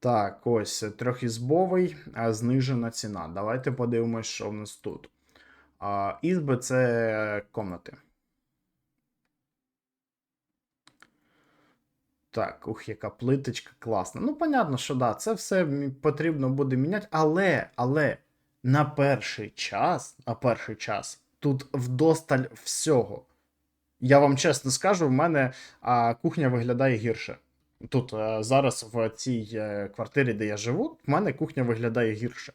Так, ось трьохізбовий, знижена ціна. Давайте подивимось, що в нас тут. А, ізби це комнати. Так, ух, яка плиточка класна. Ну, понятно, що да, це все потрібно буде міняти, але, але на перший час, на перший час, тут вдосталь всього. Я вам чесно скажу, в мене а, кухня виглядає гірше. Тут е, зараз в цій е, квартирі, де я живу, в мене кухня виглядає гірше.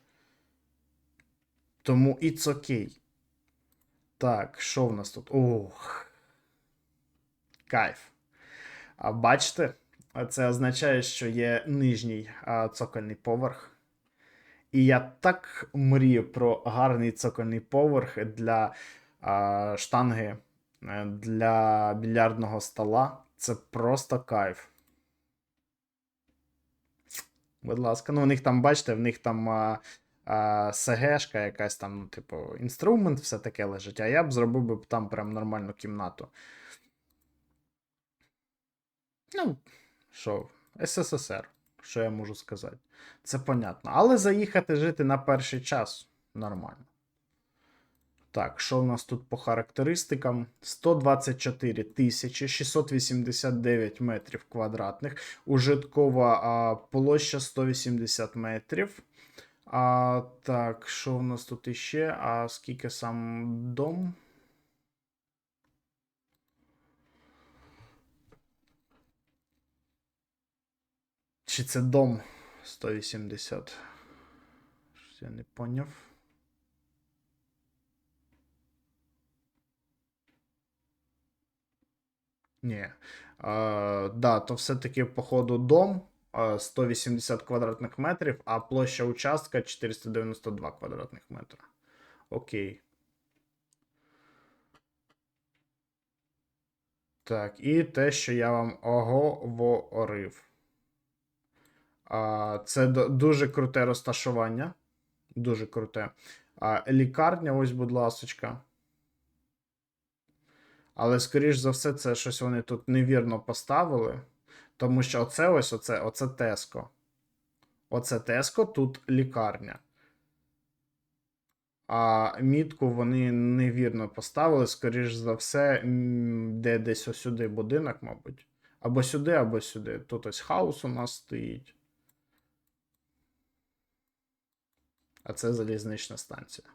Тому it's okay. Так, що в нас тут? Ох. Кайф. А бачите, це означає, що є нижній цокольний поверх. І я так мрію про гарний цокольний поверх для а, штанги, е, для більярдного стола. Це просто кайф. Будь ласка, ну у них там, бачите, в них там а, а, СГшка, якась там, ну, типу, інструмент, все таке лежить. А я б зробив би там прям нормальну кімнату. Ну, що, СССР, що я можу сказати. Це понятно. Але заїхати жити на перший час нормально. Так, що в нас тут по характеристикам? 124 тисячі 689 метрів квадратних. Ужиткова а, площа 180 метрів. А, так, що в нас тут іще? А скільки сам дом? Чи це дом 180? Щось Я не поняв. Ні. А, да, то все-таки, походу, дом 180 квадратних метрів, а площа участка 492 квадратних метра. Окей. Так, і те, що я вам оговорив. Це дуже круте розташування. Дуже круте. Лікарня, ось, будь ласочка. Але, скоріш за все, це щось вони тут невірно поставили. Тому що оце ось оце, оце Теско. Оце Теско, тут лікарня. А мітку вони невірно поставили, скоріш за все, де десь сюди будинок, мабуть. Або сюди, або сюди. Тут ось хаус у нас стоїть. А це залізнична станція.